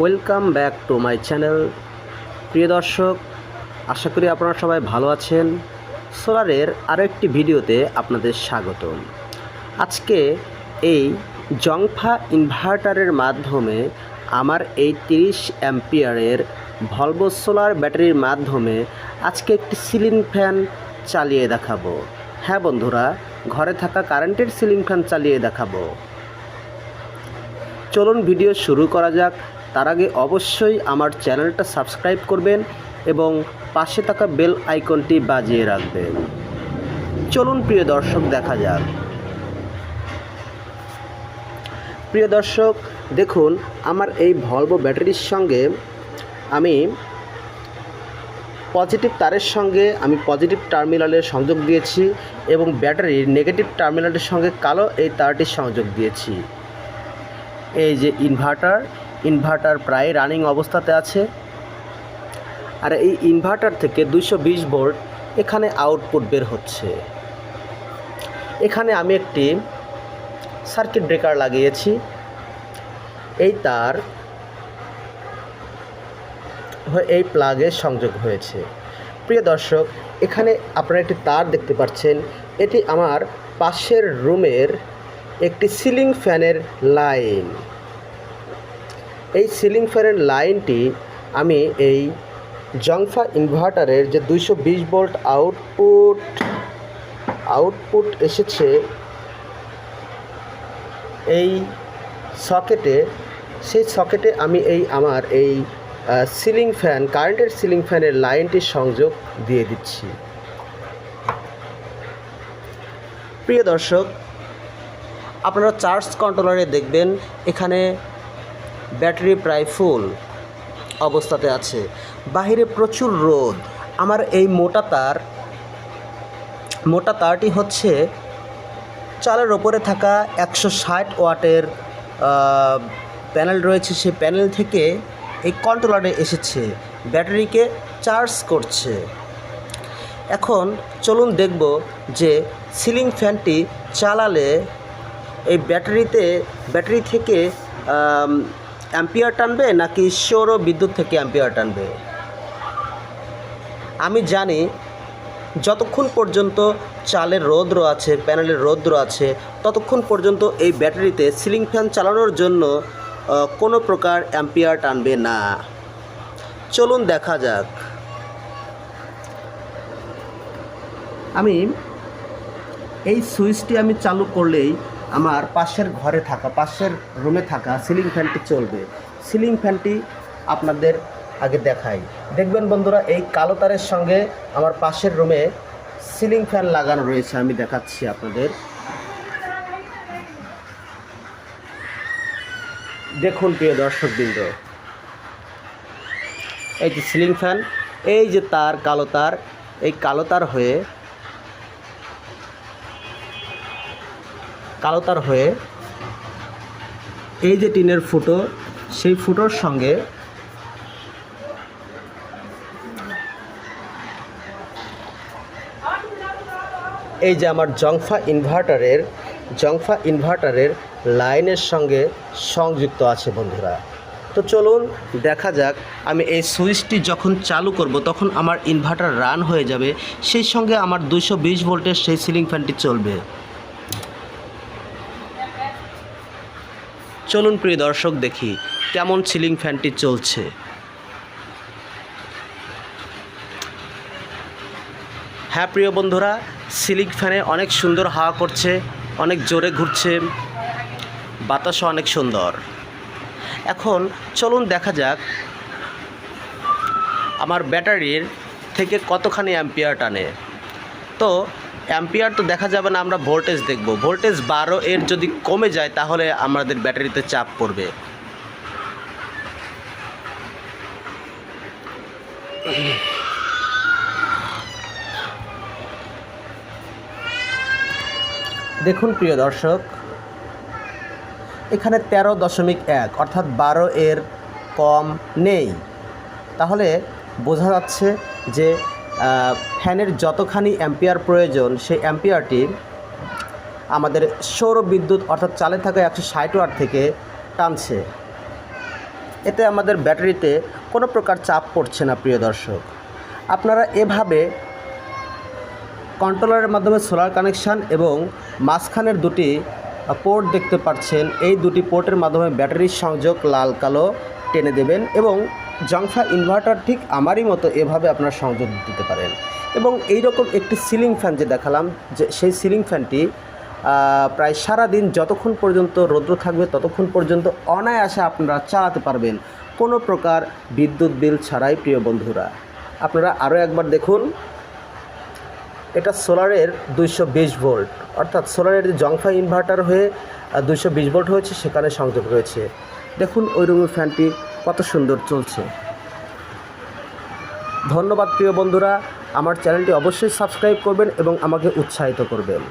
Welcome back to my channel. প্রিয় দর্শক, আশা করি আপনারা সবাই ভালো আছেন। সোলারের আরও একটি ভিডিওতে আপনাদের স্বাগতম। আজকে এই জংফা ইনভার্টারের মাধ্যমে আমার এই তিরিশ অ্যাম্পিয়ারের ভলভো সোলার ব্যাটারির মাধ্যমে আজকে একটি সিলিং ফ্যান চালিয়ে দেখাবো। হ্যাঁ বন্ধুরা, ঘরে থাকা কারেন্টের সিলিং ফ্যান চালিয়ে দেখাবো। চলুন ভিডিও শুরু করা যাক। তার আগে অবশ্যই আমার চ্যানেলটা সাবস্ক্রাইব করবেন এবং পাশে থাকা বেল আইকনটি বাজিয়ে রাখবেন। চলুন প্রিয় দর্শক, দেখা যাক। প্রিয় দর্শক, দেখুন, আমার এই ভলভো ব্যাটারির সঙ্গে আমি পজিটিভ তারের সঙ্গে, আমি পজিটিভ টার্মিনালের সংযোগ দিয়েছি এবং ব্যাটারির নেগেটিভ টার্মিনালের সঙ্গে কালো এই তারটির সংযোগ দিয়েছি। এই যে ইনভার্টার ইনভার্টার প্রায় রানিং অবস্থাতে আছে। আর এই ইনভার্টার থেকে দুইশো বিশ ভোল্ট এখানে আউটপুট বের হচ্ছে। এখানে আমি একটি সার্কিট ব্রেকার লাগিয়েছি। এই তার এই প্লাগে সংযোগ হয়েছে। প্রিয় দর্শক, এখানে আপনারা একটি তার দেখতে পাচ্ছেন। এটি আমার পাশের রুমের একটি সিলিং ফ্যানের লাইন। এই সিলিং ফ্যানের লাইনটি আমি এই জংফা ইনভার্টারের যে দুইশো বিশ ভোল্ট আউটপুট আউটপুট এসেছে এই সকেটে, সেই সকেটে আমি এই আমার এই সিলিং ফ্যান, কারেন্টের সিলিং ফ্যানের লাইনটির সংযোগ দিয়ে দিচ্ছি। প্রিয় দর্শক, আপনারা চার্জ কন্ট্রোলারে দেখবেন এখানে ব্যাটারি প্রায় ফুল অবস্থাতে আছে। বাহিরে প্রচুর রোদ। আমার এই মোটা তার, মোটা তারটি হচ্ছে চালের ওপরে থাকা একশো ষাট ওয়াটের প্যানেল রয়েছে। সেই প্যানেল থেকে এই কন্ট্রোলারে এসেছে। ব্যাটারিকে চার্জ করছে। এখন চলুন দেখব যে সিলিং ফ্যানটি চালালে এই ব্যাটারিতে, ব্যাটারি থেকে অ্যাম্পিয়ার টানবে নাকি সৌর বিদ্যুৎ থেকে অ্যাম্পিয়ার টানবে? আমি জানি যতক্ষণ পর্যন্ত চালের রৌদ্র আছে, প্যানেলের রৌদ্র আছে, ততক্ষণ পর্যন্ত এই ব্যাটারিতে সিলিং ফ্যান চালানোর জন্য কোনো প্রকার অ্যাম্পিয়ার টানবে না। চলুন দেখা যাক। আমি এই সুইচটি আমি চালু করলেই আমার পাশের ঘরে থাকা, পাশের রুমে থাকা সিলিং ফ্যানটি চলবে। সিলিং ফ্যানটি আপনাদের আগে দেখাই। দেখবেন বন্ধুরা, এই কালো তারের সঙ্গে আমার পাশের রুমে সিলিং ফ্যান লাগানো রয়েছে, আমি দেখাচ্ছি আপনাদের। দেখুন প্রিয় দর্শকবৃন্দ, এই যে সিলিং ফ্যান এই যে তার কালো তার, এই কালো তার হয়ে কালো তার হয়ে এই যে টিনের ফুটো, সেই ফুটোর সঙ্গে এই যে আমার জংফা ইনভার্টারের জংফা ইনভার্টারের লাইনের সঙ্গে সংযুক্ত আছে বন্ধুরা। তো চলুন দেখা যাক, আমি এই সুইচটি যখন চালু করব, তখন আমার ইনভার্টার রান হয়ে যাবে, সেই সঙ্গে আমার দুশো ভোল্টের সেই সিলিং ফ্যানটি চলবে। চলুন প্রিয় দর্শক দেখি, কেমন সিলিং ফ্যানটি চলছে। হ্যাঁ প্রিয় বন্ধুরা, সিলিং ফ্যানে অনেক সুন্দর হাওয়া করছে, অনেক জোরে ঘুরছে, বাতাসও অনেক সুন্দর। এখন চলুন দেখা যাক আমার ব্যাটারির থেকে কতখানি অ্যাম্পিয়ার টানে। তো অ্যাম্পিয়ার তো দেখা যাবে না, আমরা ভোল্টেজ দেখব। ভোল্টেজ বারো, এর যদি কমে যায়, তাহলে আমাদের ব্যাটারিতে চাপ পড়বে। দেখুন, প্রিয় দর্শক, এখানে তেরো দশমিক এক, অর্থাৎ বারো এর কম নেই। তাহলে বোঝা যাচ্ছে যে ফ্যানের যতখানি অ্যাম্পিয়ার প্রয়োজন, সেই অ্যাম্পিয়ারটি আমাদের সৌর বিদ্যুৎ অর্থাৎ চালে থাকা একশো ষাট ওয়াট থেকে টানছে। এতে আমাদের ব্যাটারিতে কোনো প্রকার চাপ পড়ছে না, প্রিয় দর্শক। আপনারা এভাবে কন্ট্রোলারের মাধ্যমে সোলার কানেকশান এবং মাঝখানের দুটি পোর্ট দেখতে পাচ্ছেন। এই দুটি পোর্টের মাধ্যমে ব্যাটারির সংযোগ লাল কালো টেনে দেবেন এবং জংফা ইনভার্টার ঠিক আমারই মতো এভাবে আপনারা সংযোগ দিতে পারেন। এবং এই রকম একটি সিলিং ফ্যান যে দেখালাম, যে সেই সিলিং ফ্যানটি প্রায় সারা দিন যতক্ষণ পর্যন্ত রৌদ্র থাকবে ততক্ষণ পর্যন্ত অনায়াসে আপনারা চালাতে পারবেন। কোনো প্রকার বিদ্যুৎ বিল ছাড়াই, প্রিয় বন্ধুরা। আপনারা আরও একবার দেখুন। এটা সোলারের দুইশো বিশ ভোল্ট। অর্থাৎ সোলারের যে জংফা ইনভার্টার হয়ে দুইশো বিশ ভোল্ট হয়েছে, সেখানে সংযোগ রয়েছে। দেখুন ওই রুমের ফ্যানটি কত সুন্দর চলছে। ধন্যবাদ প্রিয় বন্ধুরা, আমার চ্যানেলটি অবশ্যই সাবস্ক্রাইব করবেন এবং আমাকে উৎসাহিত করবেন।